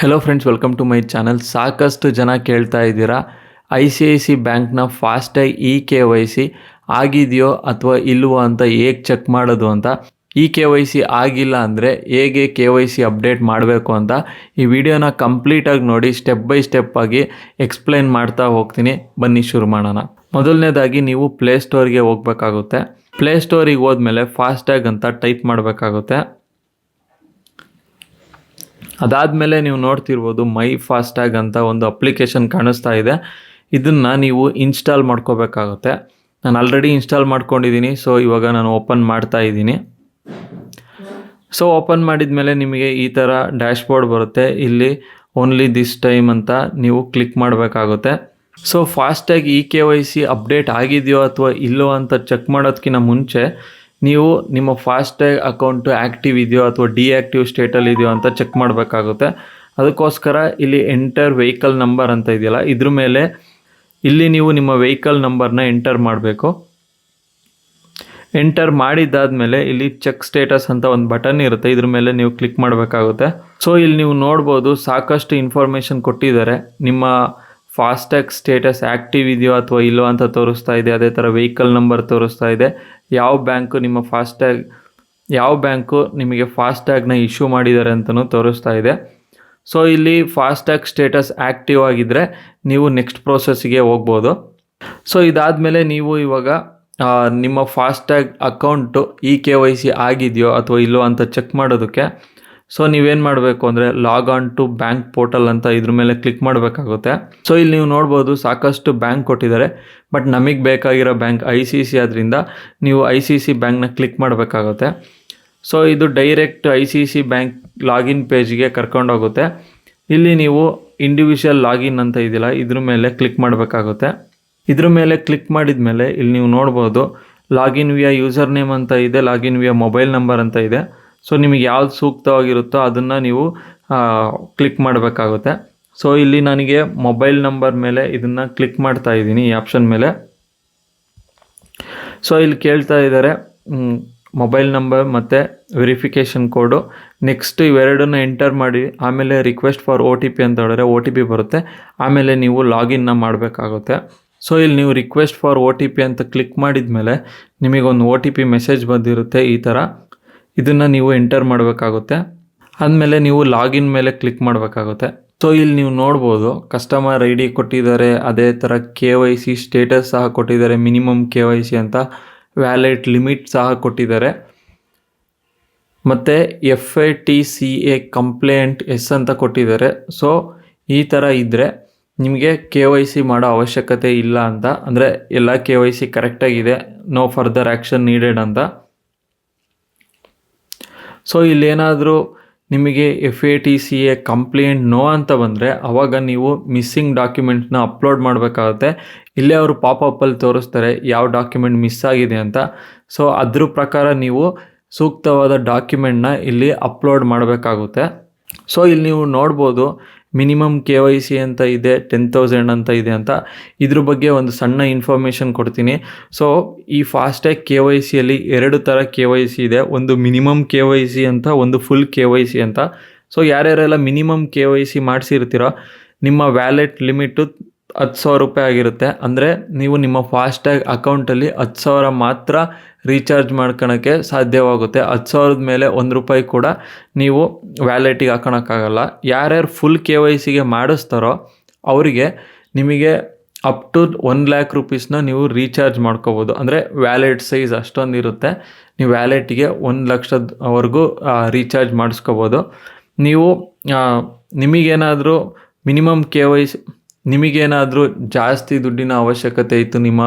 Hello friends welcome to my channel ಸಾಕಷ್ಟು ಜನ ಕೇಳ್ತಾ ಇದ್ದೀರಾ? ಐ ಸಿ ಐ ಸಿ ಬ್ಯಾಂಕ್ನ ಫಾಸ್ಟಾಗಿ ಇ ಕೆ ವೈ ಸಿ ಆಗಿದೆಯೋ ಅಥವಾ ಇಲ್ವೋ ಅಂತ ಹೇಗೆ ಚೆಕ್ ಮಾಡೋದು ಅಂತ ಇ ಕೆ ವೈ ಸಿ ಆಗಿಲ್ಲ ಅಂದರೆ ಹೇಗೆ ಕೆ ವೈ ಸಿ ಅಪ್ಡೇಟ್ ಮಾಡಬೇಕು ಅಂತ ಈ ವಿಡಿಯೋನ ಕಂಪ್ಲೀಟಾಗಿ ನೋಡಿ ಸ್ಟೆಪ್ ಬೈ ಸ್ಟೆಪ್ ಆಗಿ ಎಕ್ಸ್ಪ್ಲೈನ್ ಮಾಡ್ತಾ ಹೋಗ್ತೀನಿ. ಬನ್ನಿ ಶುರು ಮಾಡೋಣ. ಮೊದಲನೇದಾಗಿ ನೀವು ಪ್ಲೇಸ್ಟೋರ್ಗೆ ಹೋಗಬೇಕಾಗುತ್ತೆ. ಪ್ಲೇಸ್ಟೋರಿಗೆ ಹೋದ್ಮೇಲೆ ಫಾಸ್ಟ್ಯಾಗ್ ಅಂತ ಟೈಪ್ ಮಾಡಬೇಕಾಗುತ್ತೆ. ಅದಾದಮೇಲೆ ನೀವು ನೋಡ್ತಿರ್ಬೋದು ಮೈ ಫಾಸ್ಟ್ಯಾಗ್ ಅಂತ ಒಂದು ಅಪ್ಲಿಕೇಶನ್ ಕಾಣಿಸ್ತಾ ಇದೆ. ಇದನ್ನು ನೀವು ಇನ್ಸ್ಟಾಲ್ ಮಾಡ್ಕೋಬೇಕಾಗುತ್ತೆ. ನಾನು ಆಲ್ರೆಡಿ ಇನ್ಸ್ಟಾಲ್ ಮಾಡ್ಕೊಂಡಿದ್ದೀನಿ ಸೊ ಇವಾಗ ನಾನು ಓಪನ್ ಮಾಡ್ತಾ ಇದ್ದೀನಿ ಸೊ ಓಪನ್ ಮಾಡಿದ ಮೇಲೆ ನಿಮಗೆ ಈ ಥರ ಡ್ಯಾಶ್ಬೋರ್ಡ್ ಬರುತ್ತೆ. ಇಲ್ಲಿ ಓನ್ಲಿ ದಿಸ್ ಟೈಮ್ ಅಂತ ನೀವು ಕ್ಲಿಕ್ ಮಾಡಬೇಕಾಗುತ್ತೆ. ಸೊ ಫಾಸ್ಟಾಗಿ E K Y C update ಆಗಿದೆಯೋ ಅಥವಾ ಇಲ್ಲೋ ಅಂತ ಚೆಕ್ ಮಾಡೋದಕ್ಕಿಂತ ಮುಂಚೆ ನೀವು ನಿಮ್ಮ ಫಾಸ್ಟ್ಯಾಗ್ ಅಕೌಂಟು ಆ್ಯಕ್ಟಿವ್ ಇದೆಯೋ ಅಥವಾ ಡಿಆ್ಯಕ್ಟಿವ್ ಸ್ಟೇಟಲ್ಲಿ ಇದೆಯೋ ಅಂತ ಚೆಕ್ ಮಾಡಬೇಕಾಗುತ್ತೆ. ಅದಕ್ಕೋಸ್ಕರ ಇಲ್ಲಿ ಎಂಟರ್ ವೆಹಿಕಲ್ ನಂಬರ್ ಅಂತ ಇದೆಯಲ್ಲ, ಇದ್ರ ಮೇಲೆ ಇಲ್ಲಿ ನೀವು ನಿಮ್ಮ ವೆಹಿಕಲ್ ನಂಬರ್ನ ಎಂಟರ್ ಮಾಡಬೇಕು. ಎಂಟರ್ ಮಾಡಿದ್ದಾದಮೇಲೆ ಇಲ್ಲಿ ಚೆಕ್ ಸ್ಟೇಟಸ್ ಅಂತ ಒಂದು ಬಟನ್ ಇರುತ್ತೆ, ಇದ್ರ ಮೇಲೆ ನೀವು ಕ್ಲಿಕ್ ಮಾಡಬೇಕಾಗುತ್ತೆ. ಸೊ ಇಲ್ಲಿ ನೀವು ನೋಡ್ಬೋದು ಸಾಕಷ್ಟು ಇನ್ಫಾರ್ಮೇಷನ್ ಕೊಟ್ಟಿದ್ದಾರೆ. ನಿಮ್ಮ ಫಾಸ್ಟ್ಯಾಗ್ ಸ್ಟೇಟಸ್ ಆ್ಯಕ್ಟಿವ್ ಇದೆಯೋ ಅಥವಾ ಇಲ್ಲೋ ಅಂತ ತೋರಿಸ್ತಾ ಇದೆ, ಅದೇ ಥರ ವೆಹಿಕಲ್ ನಂಬರ್ ತೋರಿಸ್ತಾ ಇದೆ. ಯಾವ ಬ್ಯಾಂಕು ನಿಮ್ಮ ಫಾಸ್ಟ್ಯಾಗ್ ಯಾವ ಬ್ಯಾಂಕು ನಿಮಗೆ ಫಾಸ್ಟ್ಯಾಗ್ನ ಇಶ್ಯೂ ಮಾಡಿದ್ದಾರೆ ಅಂತಲೂ ತೋರಿಸ್ತಾ ಇದೆ. ಸೊ ಇಲ್ಲಿ ಫಾಸ್ಟ್ಯಾಗ್ ಸ್ಟೇಟಸ್ ಆ್ಯಕ್ಟಿವ್ ಆಗಿದ್ದರೆ ನೀವು ನೆಕ್ಸ್ಟ್ ಪ್ರೋಸೆಸ್ಸಿಗೆ ಹೋಗ್ಬೋದು. ಸೊ ಇದಾದಮೇಲೆ ನೀವು ಇವಾಗ ನಿಮ್ಮ FASTag account E K Y C ಆಗಿದೆಯೋ ಅಥವಾ ಇಲ್ಲೋ ಅಂತ ಚೆಕ್ ಮಾಡೋದಕ್ಕೆ ಸೊ ನೀವೇನು ಮಾಡಬೇಕು ಅಂದರೆ log on to bank portal ಅಂತ ಇದ್ರ ಮೇಲೆ ಕ್ಲಿಕ್ ಮಾಡಬೇಕಾಗುತ್ತೆ. ಸೊ ಇಲ್ಲಿ ನೀವು ನೋಡ್ಬೋದು ಸಾಕಷ್ಟು ಬ್ಯಾಂಕ್ ಕೊಟ್ಟಿದ್ದಾರೆ. ಬಟ್ ನಮಗೆ ಬೇಕಾಗಿರೋ ಬ್ಯಾಂಕ್ ಐ ಸಿ ಸಿ ಆದ್ದರಿಂದ ನೀವು ಐ ಸಿ ಸಿ ಬ್ಯಾಂಕ್ನ ಕ್ಲಿಕ್ ಮಾಡಬೇಕಾಗುತ್ತೆ. ಸೊ ಇದು direct I C C bank login ಪೇಜ್ಗೆ ಕರ್ಕೊಂಡೋಗುತ್ತೆ. ಇಲ್ಲಿ ನೀವು ಇಂಡಿವಿಜುವಲ್ ಲಾಗಿನ್ ಅಂತ ಇದೆಯಲ್ಲ, ಇದ್ರ ಮೇಲೆ ಕ್ಲಿಕ್ ಮಾಡಬೇಕಾಗುತ್ತೆ. ಇದ್ರ ಮೇಲೆ ಕ್ಲಿಕ್ ಮಾಡಿದ ಮೇಲೆ ಇಲ್ಲಿ ನೀವು ನೋಡ್ಬೋದು ಲಾಗಿನ್ ವಿಯ ಯೂಸರ್ ನೇಮ್ ಅಂತ ಇದೆ ಲಾಗಿನ್ ವಿಯ ಮೊಬೈಲ್ ನಂಬರ್ ಅಂತ ಇದೆ. ಸೊ ನಿಮಗೆ ಯಾವ್ದು ಸೂಕ್ತವಾಗಿರುತ್ತೋ ಅದನ್ನು ನೀವು ಕ್ಲಿಕ್ ಮಾಡಬೇಕಾಗುತ್ತೆ. ಸೊ ಇಲ್ಲಿ ನನಗೆ ಮೊಬೈಲ್ ನಂಬರ್ ಮೇಲೆ ಇದನ್ನು ಕ್ಲಿಕ್ ಮಾಡ್ತಾ ಇದ್ದೀನಿ, ಈ ಆಪ್ಷನ್ ಮೇಲೆ. ಸೊ ಇಲ್ಲಿ ಕೇಳ್ತಾ ಇದ್ದಾರೆ ಮೊಬೈಲ್ ನಂಬರ್ ಮತ್ತು ವೆರಿಫಿಕೇಷನ್ ಕೋಡು ನೆಕ್ಸ್ಟ್ ಇವೆರಡನ್ನು ಎಂಟರ್ ಮಾಡಿ, ಆಮೇಲೆ request for O T P ಅಂತ ಹೇಳಿದ್ರೆ ಒ ಟಿ ಪಿ ಬರುತ್ತೆ. ಆಮೇಲೆ ನೀವು ಲಾಗಿನ್ನ ಮಾಡಬೇಕಾಗುತ್ತೆ. ಸೊ ಇಲ್ಲಿ ನೀವು request for O T P ಅಂತ ಕ್ಲಿಕ್ ಮಾಡಿದ ಮೇಲೆ ನಿಮಗೊಂದು ಒ ಟಿ ಪಿ ಮೆಸೇಜ್ ಬಂದಿರುತ್ತೆ, ಈ ಥರ ಇದನ್ನು ನೀವು ಎಂಟರ್ ಮಾಡಬೇಕಾಗುತ್ತೆ. ಆದಮೇಲೆ ನೀವು ಲಾಗಿನ್ ಮೇಲೆ ಕ್ಲಿಕ್ ಮಾಡಬೇಕಾಗುತ್ತೆ. ಸೊ ಇಲ್ಲಿ ನೀವು ನೋಡ್ಬೋದು ಕಸ್ಟಮರ್ ಐ ಡಿ ಕೊಟ್ಟಿದ್ದಾರೆ, ಅದೇ ಥರ ಕೆ ವೈ ಸಿ ಸ್ಟೇಟಸ್ ಸಹ ಕೊಟ್ಟಿದ್ದಾರೆ ಮಿನಿಮಮ್ ಕೆ ವೈ ಸಿ ಅಂತ. ವ್ಯಾಲೆಟ್ ಲಿಮಿಟ್ ಸಹ ಕೊಟ್ಟಿದ್ದಾರೆ. ಮತ್ತು F I T C A complaints ಅಂತ ಕೊಟ್ಟಿದ್ದಾರೆ. ಸೊ ಈ ಥರ ಇದ್ದರೆ ನಿಮಗೆ ಕೆ ವೈ ಸಿ ಮಾಡೋ ಅವಶ್ಯಕತೆ ಇಲ್ಲ ಅಂತ. ಅಂದರೆ ಎಲ್ಲ ಕೆ ವೈ ಸಿ ಕರೆಕ್ಟಾಗಿದೆ ನೋ ಫರ್ದರ್ ಆ್ಯಕ್ಷನ್ ನೀಡೆಡ್ ಅಂತ. ಸೊ ಇಲ್ಲೇನಾದರೂ ನಿಮಗೆ F A T C A complaint no ಅಂತ ಬಂದರೆ ಆವಾಗ ನೀವು ಮಿಸ್ಸಿಂಗ್ ಡಾಕ್ಯುಮೆಂಟ್ನ ಅಪ್ಲೋಡ್ ಮಾಡಬೇಕಾಗುತ್ತೆ. ಇಲ್ಲೇ ಅವರು ಪಾಪಪ್ಪಲ್ಲಿ ತೋರಿಸ್ತಾರೆ ಯಾವ ಡಾಕ್ಯುಮೆಂಟ್ ಮಿಸ್ ಆಗಿದೆ ಅಂತ. ಸೊ ಅದ್ರ ಪ್ರಕಾರ ನೀವು ಸೂಕ್ತವಾದ ಡಾಕ್ಯುಮೆಂಟ್ನ ಇಲ್ಲಿ ಅಪ್ಲೋಡ್ ಮಾಡಬೇಕಾಗುತ್ತೆ. ಸೊ ಇಲ್ಲಿ ನೀವು ನೋಡ್ಬೋದು ಮಿನಿಮಮ್ ಕೆ ವೈ ಸಿ ಅಂತ ಇದೆ ಟೆನ್ ತೌಸಂಡ್ ಅಂತ ಇದೆ ಅಂತ. ಇದ್ರ ಬಗ್ಗೆ ಒಂದು ಸಣ್ಣ ಇನ್ಫಾರ್ಮೇಷನ್ ಕೊಡ್ತೀನಿ. ಸೊ ಈ ಫಾಸ್ಟ್ಯಾಗ್ ಕೆ ವೈ ಸಿಯಲ್ಲಿ ಎರಡು ಥರ ಕೆ ವೈ ಸಿ ಇದೆ. ಒಂದು ಮಿನಿಮಮ್ ಕೆ ವೈ ಸಿ ಅಂತ, ಒಂದು ಫುಲ್ ಕೆ ವೈ ಸಿ ಅಂತ. ಸೊ ಯಾರ್ಯಾರೆಲ್ಲ ಮಿನಿಮಮ್ ಕೆ ವೈ ಸಿ ಮಾಡಿಸಿರ್ತೀರೋ, ನಿಮ್ಮ ವ್ಯಾಲೆಟ್ ಲಿಮಿಟು ಹತ್ತು ಸಾವಿರ ರೂಪಾಯಿ ಆಗಿರುತ್ತೆ. ಅಂದರೆ ನೀವು ನಿಮ್ಮ ಫಾಸ್ಟ್ಯಾಗ್ ಅಕೌಂಟಲ್ಲಿ ಹತ್ತು ಸಾವಿರ ಮಾತ್ರ ರೀಚಾರ್ಜ್ ಮಾಡ್ಕೊಳಕ್ಕೆ ಸಾಧ್ಯವಾಗುತ್ತೆ. ಹತ್ತು ಸಾವಿರದ ಮೇಲೆ ಒಂದು ರೂಪಾಯಿ ಕೂಡ ನೀವು ವ್ಯಾಲೆಟಿಗೆ ಹಾಕೋಣಕ್ಕಾಗಲ್ಲ. ಯಾರ್ಯಾರು ಫುಲ್ ಕೆ ವೈ ಸಿಗೆ ಮಾಡಿಸ್ತಾರೋ ಅವರಿಗೆ ನಿಮಗೆ ಅಪ್ ಟು ಒನ್ ಲ್ಯಾಕ್ ರುಪೀಸ್ನ ನೀವು ರೀಚಾರ್ಜ್ ಮಾಡ್ಕೋಬೋದು. ಅಂದರೆ ವ್ಯಾಲೆಟ್ ಸೈಜ್ ಅಷ್ಟೊಂದು ಇರುತ್ತೆ. ನೀವು ವ್ಯಾಲೆಟಿಗೆ ಒಂದು ಲಕ್ಷದವರೆಗೂ ರೀಚಾರ್ಜ್ ಮಾಡಿಸ್ಕೋಬೋದು. ನೀವು ನಿಮಗೇನಾದರೂ ಮಿನಿಮಮ್ ಕೆ ವೈ ಸಿ ನಿಮಗೇನಾದರೂ ಜಾಸ್ತಿ ದುಡ್ಡಿನ ಅವಶ್ಯಕತೆ ಇತ್ತು ನಿಮ್ಮ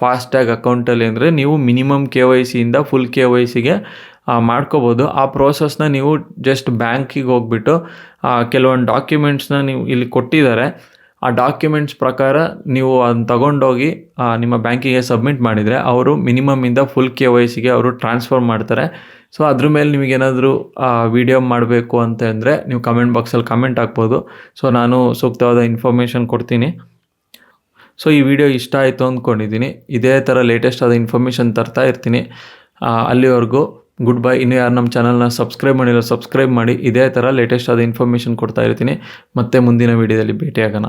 ಫಾಸ್ಟ್ಯಾಗ್ ಅಕೌಂಟಲ್ಲಿ ಅಂದರೆ ನೀವು ಮಿನಿಮಮ್ ಕೆ ವೈ ಸಿಯಿಂದ ಫುಲ್ ಕೆ ವೈ ಸಿಗೆ ಮಾಡ್ಕೋಬೋದು. ಆ ಪ್ರೋಸೆಸ್ನ ನೀವು ಜಸ್ಟ್ ಬ್ಯಾಂಕಿಗೆ ಹೋಗ್ಬಿಟ್ಟು ಕೆಲವೊಂದು ಡಾಕ್ಯುಮೆಂಟ್ಸ್ನ ನೀವು ಇಲ್ಲಿ ಕೊಟ್ಟಿದ್ದಾರೆ. ಆ ಡಾಕ್ಯುಮೆಂಟ್ಸ್ ಪ್ರಕಾರ ನೀವು ಅದನ್ನ ತಗೊಂಡೋಗಿ ನಿಮ್ಮ ಬ್ಯಾಂಕಿಗೆ ಸಬ್ಮಿಟ್ ಮಾಡಿದರೆ ಅವರು ಮಿನಿಮಮಿಂದ ಫುಲ್ ಕೆ ವೈ ಸಿಗೆ ಅವರು ಟ್ರಾನ್ಸ್ಫರ್ ಮಾಡ್ತಾರೆ. ಸೊ ಅದ್ರ ಮೇಲೆ ನಿಮಗೇನಾದರೂ ವಿಡಿಯೋ ಮಾಡಬೇಕು ಅಂತ ಅಂದರೆ ನೀವು ಕಮೆಂಟ್ ಬಾಕ್ಸಲ್ಲಿ ಕಮೆಂಟ್ ಹಾಕ್ಬೋದು. ಸೊ ನಾನು ಸೂಕ್ತವಾದ ಇನ್ಫಾರ್ಮೇಷನ್ ಕೊಡ್ತೀನಿ. ಸೊ ಈ ವಿಡಿಯೋ ಇಷ್ಟ ಆಯಿತು ಅಂದ್ಕೊಂಡಿದ್ದೀನಿ. ಇದೇ ಥರ ಲೇಟೆಸ್ಟ್ ಆದ ಇನ್ಫಾರ್ಮೇಷನ್ ತರ್ತಾ ಇರ್ತೀನಿ. ಅಲ್ಲಿವರೆಗೂ ಗುಡ್ ಬೈ ಇನ್ನು ಯಾರು ನಮ್ಮ ಚಾನಲ್ನ ಸಬ್ಸ್ಕ್ರೈಬ್ ಮಾಡಿಲ್ಲ ಸಬ್ಸ್ಕ್ರೈಬ್ ಮಾಡಿ. ಇದೇ ಥರ ಲೇಟೆಸ್ಟ್ ಆದ ಇನ್ಫಾರ್ಮೇಷನ್ ಕೊಡ್ತಾ ಇರ್ತೀನಿ. ಮತ್ತೆ ಮುಂದಿನ ವೀಡಿಯೋದಲ್ಲಿ ಭೇಟಿಯಾಗೋಣ.